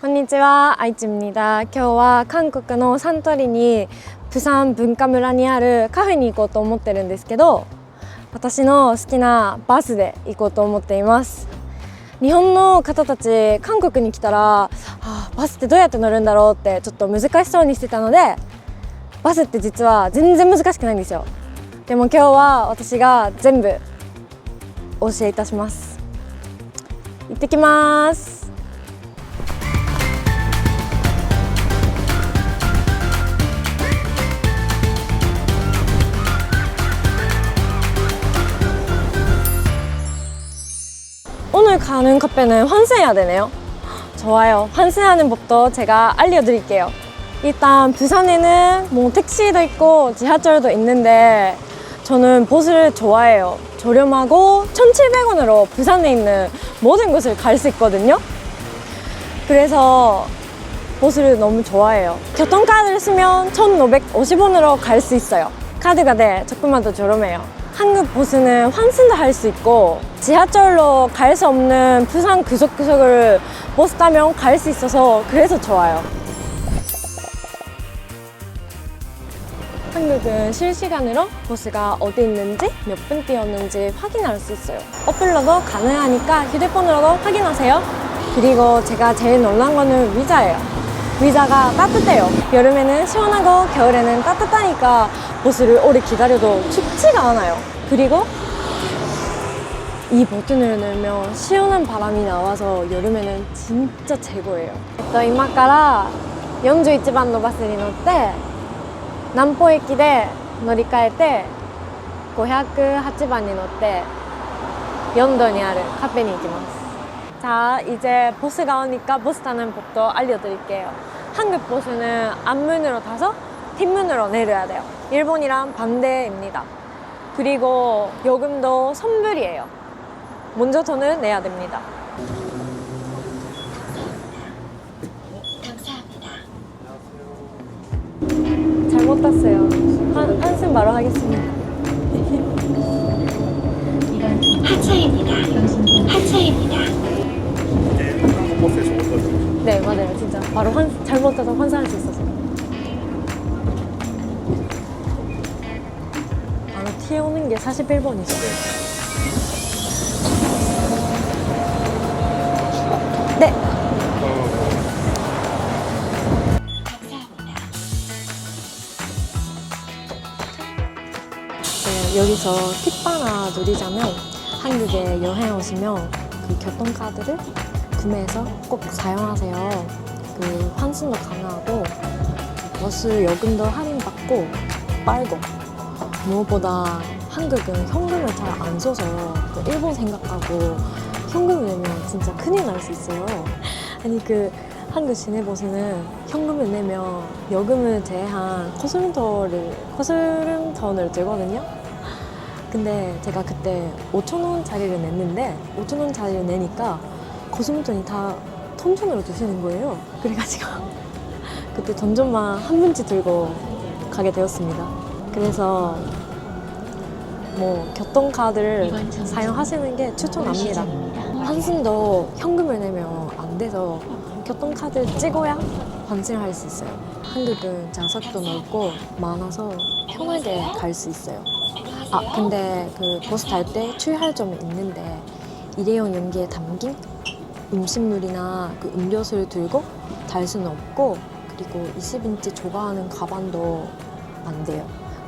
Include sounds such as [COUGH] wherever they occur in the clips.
こんにちは、愛知입니다。今日は韓国のサントリにプサン文化村にあるカフェに行こうと思ってるんですけど、私の好きなバスで行こうと思っています。日本の方たち韓国に来たら、あーバスってどうやって乗るんだろうってちょっと難しそうにしてたので、バスって実は全然難しくないんですよ。でも今日は私が全部お教えいたします。行ってきます。 가는 카페는 환승해야 되네요. 좋아요. 환승하는 법도 제가 알려드릴게요. 일단 부산에는 뭐 택시도 있고 지하철도 있는데 저는 버스를 좋아해요. 저렴하고 1,700원으로 부산에 있는 모든 곳을 갈 수 있거든요. 그래서 버스를 너무 좋아해요. 교통카드를 쓰면 1,550원으로 갈 수 있어요. 카드가 네, 조금만 더 저렴해요. 한국 버스는 환승도 할 수 있고 지하철로 갈 수 없는 부산 구석구석을 버스 타면 갈 수 있어서 그래서 좋아요. 한국은 실시간으로 버스가 어디 있는지 몇 분 뛰었는지 확인할 수 있어요. 어플로도 가능하니까 휴대폰으로도 확인하세요. 그리고 제가 제일 놀란 거는 위자예요. 위자가 따뜻해요. 여름에는 시원하고 겨울에는 따뜻하니까 버스를 오래 기다려도 춥지가 않아요. 그리고 이 버튼을 누르면 시원한 바람이 나와서 여름에는 진짜 최고예요. 또今から41番のバスに乗って南浦駅で乗り換えて508番に乗って연도にあるカフェに行きます. 자, 이제 버스가 오니까 버스 타는 법도 알려드릴게요. 한국 버스는 앞문으로 타서 뒷문으로 내려야 돼요. 일본이랑 반대입니다. 그리고 요금도 선불이에요. 먼저 돈을 내야 됩니다. 잘못 땄어요. 한, 한숨 바로 하겠습니다. [LAUGHS] 하차입니다. 하차입니다. 버스에 거죠. 네, 맞아요. 진짜. 바로 환, 잘못 따서 환산할 수 있어서. 튀어오는 게 41번이죠. 네. 네, 여기서 팁 하나 드리자면 한국에 여행 오시면 그 교통카드를 구매해서 꼭 사용하세요. 그 환승도 가능하고 버스 요금도 할인받고 빨고 무엇보다 한국은 현금을 잘 안 써서 그 일본 생각하고 현금을 내면 진짜 큰일 날 수 있어요. [LAUGHS] 아니 그 한국 시내버스는 현금을 내면 요금을 제한 거스름돈을 거스름돈을 들거든요. 근데 제가 그때 5천 원짜리를 냈는데 5천 원짜리를 내니까 거스름돈이 다 톤톤으로 주시는 거예요. 그래가지고 [LAUGHS] 그때 던전만 한 문지 들고 가게 되었습니다. 그래서 뭐 교통카드를 사용하시는 게 추천합니다. 환승도 현금을 내면 안 돼서 교통카드 찍어야 환승을 할수 있어요. 한국은 좌석도 넓고 많아서 편하게 갈 수 있어요. 아 근데 그 버스 탈때 주의할 점이 있는데 일회용 용기에 담긴 음식물이나 그 음료수를 들고 달 수는 없고 그리고 20인치 조가하는 가방도 안 돼요.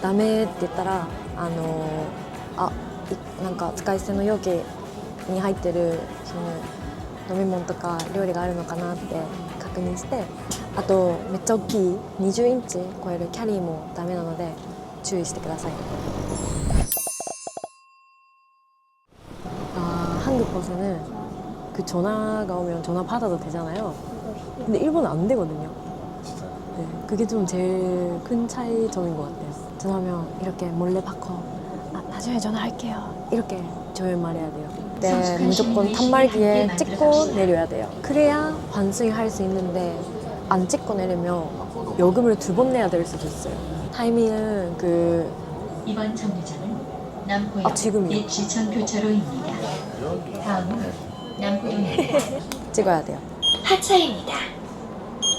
ダメって言ったらあのあいなんか使い捨ての容器に入ってるその飲み物とか料理があるのかなって確認してあとめっちゃ大きい20インチ超えるキャリーもダメなので注意してください아 한국 버스는 그 전화가 오면 전화 받아도 되잖아요. 근데 일본은 안 되거든요. 네, 그게 좀 제일 큰 차이점인 것 같아요. 전화하면 이렇게 몰래 바꿔. 아, 나중에 전화할게요. 이렇게 조율말해야 돼요. 네, 무조건 단말기에 찍고 내려야 돼요. 그래야 환승을 할수 있는데 안 찍고 내리면 요금을 두 번 내야 될 수도 있어요. 타이밍은 그 이번 정류장은 남고역 아, 지금이요? 옛 지천 교차로입니다. 다음은 남고동입니다. [LAUGHS] 찍어야 돼요. 하차입니다.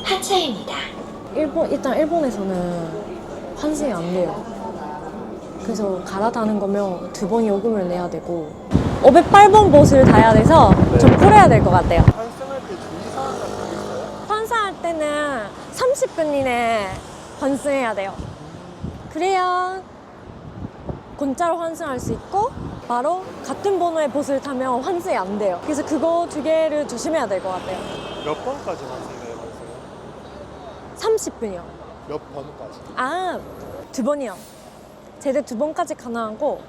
하차입니다. 일본 일단 일본에서는 환승이 안 돼요. 그래서 갈아타는 거면 두 번 요금을 내야 되고 508번 보스를 타야 돼서 좀 풀어야 될 것 같아요. 환승할 때 주의사항 같은 게 있어요? 환승할 때는 30분 이내에 환승해야 돼요. 그래야 공짜로 환승할 수 있고 바로 같은 번호의 보스를 타면 환승이 안 돼요. 그래서 그거 두 개를 조심해야 될 것 같아요. 몇 번까지 환승돼요, 환승? 30분이요. 몇 번까지? 아, 두 번이요. 제대 두 번까지 가능하고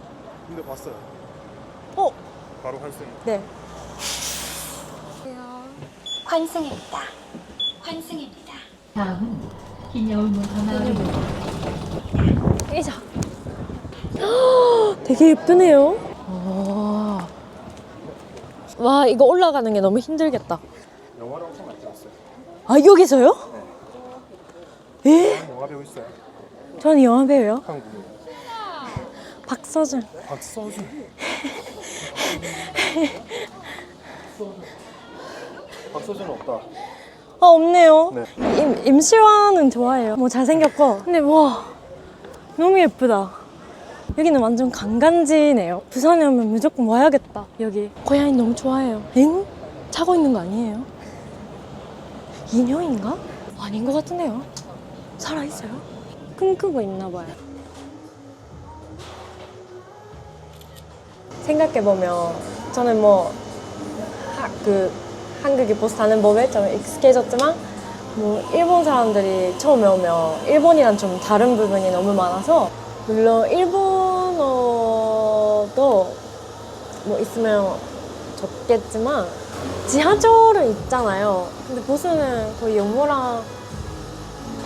근데 봤어요. 어, 바로 환승. 네. 환승입니다. 환승입니다. 다음은 흰여울문 마을입니다. 이자. [GASPS] 되게 예쁘네요. 와. 와, 이거 올라가는 게 너무 힘들겠다. 영화를 엄청 많이 찍었어요. 아, 여기서요? 예? 영화 배우 있어요. 저는 영화 배우요. 한국에. 박서준. 박서준. [LAUGHS] 박서준은 없다. 아, 없네요. 네. 임, 임시완은 좋아해요. 뭐 잘생겼고. 근데 와, 너무 예쁘다. 여기는 완전 관광지네요. 부산에 오면 무조건 와야겠다. 여기. 고양이 너무 좋아해요. 엥? 자고 있는 거 아니에요? 인형인가? 아닌 것 같은데요. 살아있어요? 꿈꾸고 있나 봐요. 생각해보면 저는 뭐 하- 그 한국에 보스 타는 법에 좀 익숙해졌지만 뭐 일본 사람들이 처음에 오면 일본이랑 좀 다른 부분이 너무 많아서 물론 일본어도 뭐 있으면 좋겠지만 지하철은 있잖아요. 근데 보스는 거의 영어랑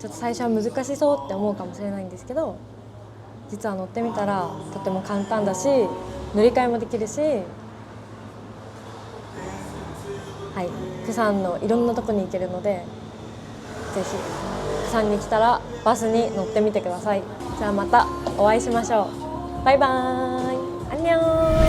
ちょっと最初は難しそうって思うかもしれないんですけど実は乗ってみたらとても簡単だし乗り換えもできるしはい、プサンのいろんなとこに行けるのでぜひプサンに来たらバスに乗ってみてください。じゃあまたお会いしましょう。バイバーイ。アンニョン